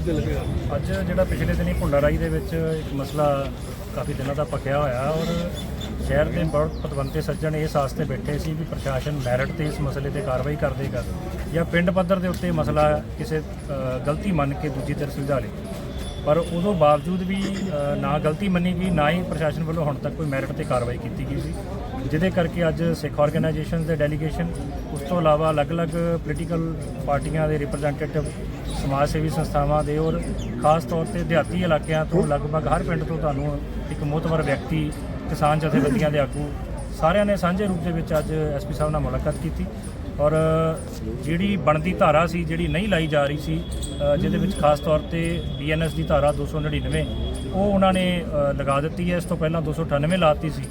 ਅੱਜ ਜਿਹੜਾ ਪਿਛਲੇ ਦਿਨੀ ਭੁੱਲਾਰਾਈ ਦੇ ਵਿੱਚ ਇੱਕ ਮਸਲਾ ਕਾਫੀ ਦਿਨਾਂ ਦਾ ਪੱਕਿਆ ਹੋਇਆ ਔਰ ਸ਼ਹਿਰ ਦੇ ਬਹੁਤ ਪਤਵੰਤੇ ਸੱਜਣ ਇਸ ਆਸਤੇ ਬੈਠੇ ਸੀ ਵੀ ਪ੍ਰਸ਼ਾਸਨ ਮੈਰਿਟ ਤੇ ਇਸ ਮਸਲੇ ਤੇ ਕਾਰਵਾਈ ਕਰ ਦੇਗਾ ਜਾਂ ਪਿੰਡ ਪੱਧਰ ਦੇ ਉੱਤੇ ਮਸਲਾ ਕਿਸੇ ਗਲਤੀ ਮੰਨ ਕੇ ਦੂਜੀ ਧਿਰ ਸੁਲਝਾ ਲੇ। ਪਰ ਉਦੋਂ ਬਾਵਜੂਦ ਵੀ ਨਾ ਗਲਤੀ ਮੰਨੀ ਗਈ, ਨਾ ਹੀ ਪ੍ਰਸ਼ਾਸਨ ਵੱਲੋਂ ਹੁਣ ਤੱਕ ਕੋਈ ਮੈਰਿਟ ਤੇ ਕਾਰਵਾਈ ਕੀਤੀ ਗਈ ਸੀ। ਜਿਹਦੇ ਕਰਕੇ ਅੱਜ ਸਿੱਖ ਆਰਗੇਨਾਈਜੇਸ਼ਨਸ ਦੇ ਡੈਲੀਗੇਸ਼ਨ ਉਸ ਤੋਂ ਇਲਾਵਾ ਅਲੱਗ-ਅਲੱਗ ਪੋਲੀਟੀਕਲ ਪਾਰਟੀਆਂ ਦੇ ਰਿਪਰੈਜ਼ੈਂਟੇਟਿਵ ਸਮਾਜ ਸੇਵੀ ਸੰਸਥਾਵਾਂ ਦੇ ਔਰ ਖਾਸ ਤੌਰ ਤੇ ਦਿਹਾਤੀ ਇਲਾਕਿਆਂ ਤੋਂ ਲਗਭਗ ਹਰ ਪਿੰਡ ਤੋਂ ਤੁਹਾਨੂੰ ਇੱਕ ਮੋਹਤਵਰ ਵਿਅਕਤੀ, ਕਿਸਾਨ ਜਥੇਬੰਦੀਆਂ ਦੇ ਆਗੂ ਸਾਰਿਆਂ ਨੇ ਸਾਂਝੇ ਰੂਪ ਦੇ ਵਿੱਚ ਅੱਜ ਐਸਪੀ ਸਾਹਿਬ ਨਾਲ ਮੁਲਾਕਾਤ ਕੀਤੀ। ਔਰ ਜਿਹੜੀ ਬਣਦੀ ਧਾਰਾ ਸੀ, ਜਿਹੜੀ ਨਹੀਂ ਲਾਈ ਜਾ ਰਹੀ ਸੀ ਜਿਹਦੇ ਵਿੱਚ ਖਾਸ ਤੌਰ ਤੇ ਬੀਐਨਐਸ ਦੀ ਧਾਰਾ 299 ਉਹ ਉਹਨਾਂ ਨੇ ਲਗਾ ਦਿੱਤੀ ਹੈ। ਇਸ ਤੋਂ ਪਹਿਲਾਂ 298 ਲਾਤੀ ਸੀ।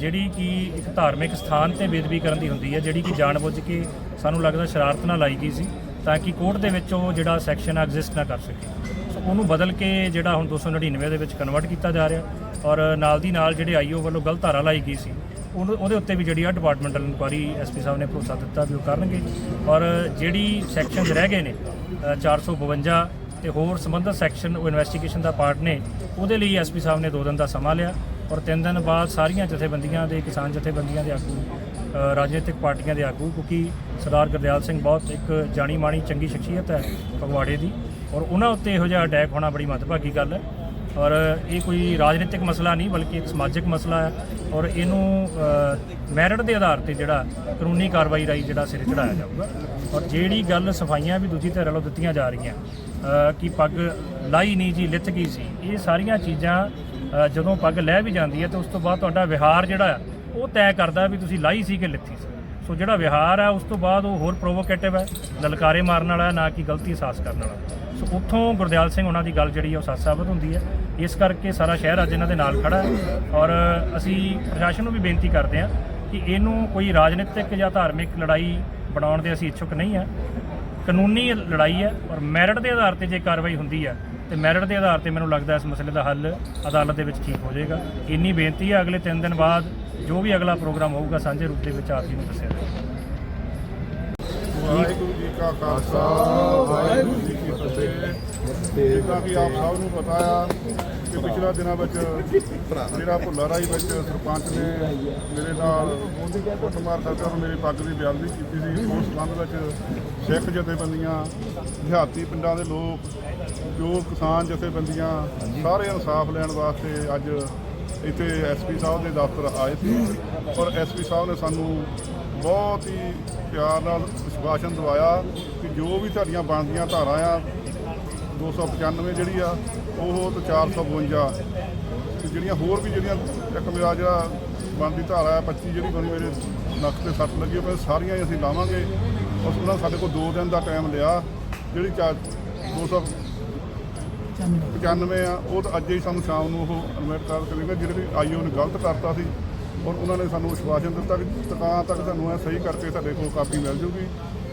ਜਿਹੜੀ ਕਿ ਇੱਕ ਧਾਰਮਿਕ ਸਥਾਨ ਤੇ ਬੇਦਬੀ ਕਰਨ ਦੀ ਹੁੰਦੀ ਹੈ, ਜਿਹੜੀ ਕਿ ਜਾਣਬੁੱਝ ਕੇ ਸਾਨੂੰ ਲੱਗਦਾ ਸ਼ਰਾਰਤ ਨਾਲ ਲਾਈ ਗਈ ਸੀ, ਤਾਂ ਕਿ ਕੋਰਟ ਦੇ ਵਿੱਚ ਉਹ ਜਿਹੜਾ ਸੈਕਸ਼ਨ ਐਗਜ਼ਿਸਟ ਨਾ ਕਰ ਸਕੇ। ਸੋ ਉਹਨੂੰ ਬਦਲ ਕੇ ਜਿਹੜਾ ਹੁਣ 299 ਦੇ ਵਿੱਚ ਕਨਵਰਟ ਕੀਤਾ ਜਾ ਰਿਹਾ ਔਰ ਨਾਲ ਦੀ ਨਾਲ ਜਿਹੜੇ ਆਈਓ ਵੱਲੋਂ ਗਲਤ ਧਾਰਾ ਲਾਈ ਗਈ ਸੀ ਉਹਨੂੰ- ਉਹਦੇ ਉੱਤੇ ਵੀ ਜਿਹੜੀ ਆ ਡਿਪਾਰਟਮੈਂਟਲ ਇਨਕੁਆਰੀ ਐਸਪੀ ਸਾਹਿਬ ਨੇ ਭਰੋਸਾ ਦਿੱਤਾ ਵੀ ਉਹ ਕਰਨਗੇ। ਔਰ ਜਿਹੜੀ ਸੈਕਸ਼ਨਸ ਰਹਿ ਗਏ ਨੇ ਅ, 452 ਤੇ ਹੋਰ ਸੰਬੰਧਿਤ ਸੈਕਸ਼ਨ ਉਹ ਇਨਵੈਸਟੀਗੇਸ਼ਨ ਦਾ ਪਾਰਟ ਨੇ ਉਹਦੇ ਲਈ ਐਸਪੀ ਸਾਹਿਬ ਨੇ 2 ਦਿਨ ਦਾ ਸਮਾਂ ਲਿਆ ਔਰ 3 ਦਿਨ ਬਾਅਦ ਸਾਰੀਆਂ ਜਥੇਬੰਦੀਆਂ ਦੇ ਕਿਸਾਨ ਜਥੇਬੰਦੀਆਂ ਦੇ ਆਗੂ ਅ, ਰਾਜਨੀਤਿਕ ਪਾਰਟੀਆਂ ਦੇ ਆਗੂ ਕਿਉਂਕਿ ਸਰਦਾਰ ਗੁਰਦਿਆਲ ਸਿੰਘ ਬਹੁਤ ਇੱਕ ਜਾਣੀ ਮਾਣੀ ਚੰਗੀ ਸ਼ਖਸੀਅਤ ਹੈ ਫਗਵਾੜੇ ਦੀ ਔਰ ਉਹਨਾਂ ਉੱਤੇ ਇਹੋ ਜਿਹਾ ਅਟੈਕ ਹੋਣਾ ਬੜੀ ਮੰਦਭਾਗੀ ਗੱਲ ਹੈ। ਔਰ ਇਹ ਕੋਈ ਰਾਜਨੀਤਿਕ ਮਸਲਾ ਨਹੀਂ, ਬਲਕਿ ਇੱਕ ਸਮਾਜਿਕ ਮਸਲਾ ਹੈ। ਔਰ ਇਹਨੂੰ ਮੈਰਿਟ ਦੇ ਆਧਾਰ ਤੇ ਜਿਹੜਾ ਕਾਨੂੰਨੀ ਕਾਰਵਾਈ ਰਾਈ ਜਿਹੜਾ ਸਿਰ ਚੜਾਇਆ ਜਾਊਗਾ। ਔਰ ਜਿਹੜੀ ਗੱਲ ਸਫਾਈਆਂ ਵੀ ਦੂਜੀ ਧਿਰ ਵੱਲੋਂ ਦਿੱਤੀਆਂ ਜਾ ਰਹੀਆਂ ਕਿ ਪੱਗ ਲਾਈ ਨਹੀਂ ਜੀ, ਲਿੱਥ ਗਈ ਸੀ, ਇਹ ਸਾਰੀਆਂ ਚੀਜ਼ਾਂ ਜਦੋਂ ਪੱਗ ਲੈ ਵੀ ਜਾਂਦੀ ਹੈ, ਤੇ ਉਸ ਤੋਂ ਬਾਅਦ ਤੁਹਾਡਾ ਵਿਹਾਰ ਜਿਹੜਾ ਹੈ, ਉਹ ਤੈਅ ਕਰਦਾ ਵੀ ਤੁਸੀਂ ਲਾਈ ਸੀ ਕਿ ਲਿੱਥੀ ਸੀ। ਸੋ ਜਿਹੜਾ ਵਿਹਾਰ ਹੈ, ਉਸ ਤੋਂ ਬਾਅਦ ਉਹ ਹੋਰ ਪ੍ਰੋਵੋਕੇਟਿਵ ਹੈ, ਲਲਕਾਰੇ ਮਾਰਨ ਵਾਲਾ ਨਾ ਕਿ ਗਲਤੀ ਅਹਿਸਾਸ ਕਰਨ ਵਾਲਾ। ਸੋ ਉੱਥੋਂ ਗੁਰਦਿਆਲ ਸਿੰਘ ਉਹਨਾਂ ਦੀ ਗੱਲ ਜਿਹੜੀ ਹੈ ਉਹ ਸੱਚ ਸਾਬਤ ਹੁੰਦੀ ਹੈ ਇਸ ਕਰਕੇ ਸਾਰਾ ਸ਼ਹਿਰ ਅੱਜ ਇਹਨਾਂ ਦੇ ਨਾਲ ਖੜਾ ਹੈ ਔਰ ਅਸੀਂ ਪ੍ਰਸ਼ਾਸਨ ਨੂੰ ਵੀ ਬੇਨਤੀ ਕਰਦੇ ਹਾਂ ਕਿ ਇਹਨੂੰ ਕੋਈ ਰਾਜਨੀਤਿਕ ਜਾਂ ਧਾਰਮਿਕ ਲੜਾਈ ਬਣਾਉਣ ਦੇ ਅਸੀਂ ਇੱਛੁਕ ਨਹੀਂ ਹਾਂ ਕਾਨੂੰਨੀ ਲੜਾਈ ਹੈ ਔਰ ਮੈਰਿਟ ਦੇ ਆਧਾਰ ਤੇ ਜੇ ਕਾਰਵਾਈ ਹੁੰਦੀ ਹੈ ਤੇ ਮੈਰਿਟ ਦੇ ਆਧਾਰ ਤੇ ਮੈਨੂੰ ਲੱਗਦਾ ਇਸ ਮਸਲੇ ਦਾ ਹੱਲ ਅਦਾਲਤ ਦੇ ਵਿੱਚ ਠੀਕ ਹੋ ਜਾਏਗਾ। ਇੰਨੀ ਬੇਨਤੀ ਹੈ ਅਗਲੇ 3 ਦਿਨ ਬਾਅਦ ਜੋ ਵੀ ਅਗਲਾ ਪ੍ਰੋਗਰਾਮ ਹੋਊਗਾ, ਸਾਂਝੇ ਰੂਪ ਦੇ ਵਿੱਚ ਆਪ ਜੀ ਨੂੰ ਦੱਸਿਆ ਜਾਏਗਾ। ਵਾਹਿਗੁਰੂ ਜੀ ਕਾ ਖਾਲਸਾ, ਵਾਹਿਗੁਰੂ ਜੀ ਕੀ ਜਿੱਦਾਂ ਕਿ ਆਪ ਸਭ ਨੂੰ ਪਤਾ ਆ ਕਿ ਪਿਛਲਾ ਦਿਨਾਂ ਵਿੱਚ ਜਿਹੜਾ ਭੁੱਲਾ ਰਾਈ ਵਿੱਚ ਸਰਪੰਚ ਨੇ ਮੇਰੇ ਨਾਲ ਕੁੱਟਮਾਰ ਕਰਕੇ ਔਰ ਮੇਰੀ ਪੱਗ ਦੀ ਬੇਅਦਬੀ ਕੀਤੀ ਸੀ। ਉਸ ਸੰਬੰਧ ਵਿੱਚ ਸਿੱਖ ਜਥੇਬੰਦੀਆਂ, ਦਿਹਾਤੀ ਪਿੰਡਾਂ ਦੇ ਲੋਕ, ਜੋ ਕਿਸਾਨ ਜਥੇਬੰਦੀਆਂ ਸਾਰੇ ਇਨਸਾਫ ਲੈਣ ਵਾਸਤੇ ਅੱਜ ਇੱਥੇ ਐਸਪੀ ਸਾਹਿਬ ਦੇ ਦਫ਼ਤਰ ਆਏ ਸੀ ਔਰ ਐਸਪੀ ਸਾਹਿਬ ਨੇ ਸਾਨੂੰ ਬਹੁਤ ਹੀ ਪਿਆਰ ਨਾਲ ਵਿਸ਼ਵਾਸਨ ਦਵਾਇਆ ਕਿ ਜੋ ਵੀ ਤੁਹਾਡੀਆਂ ਬਣਦੀਆਂ ਧਾਰਾ ਆ 295 ਜਿਹੜੀ ਆ, ਉਹ ਤੇ 452 ਤੇ ਜਿਹੜੀਆਂ ਹੋਰ ਵੀ ਜਿਹੜੀਆਂ ਇੱਕ ਮੇਰਾ ਜਿਹੜਾ ਬਣਦੀ ਧਾਰਾ ਆ 25 ਜਿਹੜੀ ਬਣੀ ਮੇਰੇ ਨੱਕ ਤੇ ਸੱਟ ਲੱਗੀ, ਉਹ ਸਾਰੀਆਂ ਹੀ ਅਸੀਂ ਲਾਵਾਂਗੇ। ਉਸ ਉਹਨਾਂ ਸਾਡੇ ਕੋਲ 2 ਦਿਨ ਦਾ ਟਾਈਮ ਲਿਆ, ਜਿਹੜੀ ਚਾ 200 95 ਆ, ਉਹ ਤਾਂ ਅੱਜ ਹੀ ਸਾਨੂੰ ਸ਼ਾਮ ਨੂੰ ਉਹ ਅਨਮਿਟ ਕਰ ਕਰੇਗਾ ਜਿਹੜੇ ਵੀ ਆਈਓ ਨੇ ਗਲਤ ਕਰਤਾ ਸੀ, ਔਰ ਉਹਨਾਂ ਨੇ ਸਾਨੂੰ ਵਿਸ਼ਵਾਸਨ ਦਿੱਤਾ ਕਿ ਤਕਾਂ ਤੱਕ ਸਾਨੂੰ ਇਹ ਸਹੀ ਕਰਕੇ ਸਾਡੇ ਕੋਲ ਕਾਪੀ ਮਿਲ ਜੂਗੀ।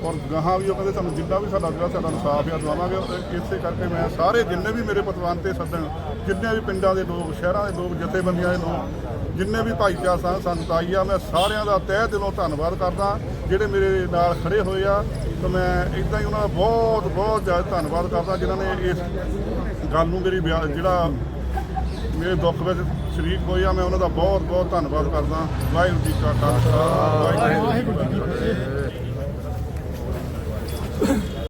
ਔਰ ਗਾਹਾਂ ਵੀ ਉਹ ਕਹਿੰਦੇ ਸਾਨੂੰ ਜਿੰਨਾ ਵੀ ਸਾਡਾ ਜਿਹੜਾ ਸਾਡਾ ਇਨਸਾਫ ਆ, ਦਵਾਵਾਂਗੇ ਔਰ ਇਸੇ ਕਰਕੇ ਮੈਂ ਸਾਰੇ ਜਿੰਨੇ ਵੀ ਮੇਰੇ ਪਤਵੰਤੇ ਸੱਦਣ, ਜਿੰਨੇ ਵੀ ਪਿੰਡਾਂ ਦੇ ਲੋਕ, ਸ਼ਹਿਰਾਂ ਦੇ ਲੋਕ, ਜਥੇਬੰਦੀਆਂ ਦੇ ਲੋਕ, ਜਿੰਨੇ ਵੀ ਭਾਈਚਾਰਾ ਸਾਂ ਸਾਨੂੰ ਤਾਈ ਆ, ਮੈਂ ਸਾਰਿਆਂ ਦਾ ਤਹਿ ਦਿਲੋਂ ਧੰਨਵਾਦ ਕਰਦਾ। ਜਿਹੜੇ ਮੇਰੇ ਨਾਲ ਖੜੇ ਹੋਏ ਆ, ਤਾਂ ਮੈਂ ਇਦਾਂ ਹੀ ਉਹਨਾਂ ਦਾ ਬਹੁਤ ਬਹੁਤ ਜ਼ਿਆਦਾ ਧੰਨਵਾਦ ਕਰਦਾ, ਜਿਨ੍ਹਾਂ ਨੇ ਇਸ ਗੱਲ ਨੂੰ ਮੇਰੀ ਬਿਆ- ਜਿਹੜਾ ਮੇਰੇ ਦੁੱਖ ਵਿੱਚ ਸ਼ਰੀਕ ਹੋਏ ਆ, ਮੈਂ ਉਹਨਾਂ ਦਾ ਬਹੁਤ ਬਹੁਤ ਧੰਨਵਾਦ ਕਰਦਾ। ਵਾਹਿਗੁਰੂ ਜੀ ਕਾ ਖਾਲਸਾ, ਵਾਹਿਗੁਰੂ ਜੀ ਕੀ ਫਤਿਹ। Ugh.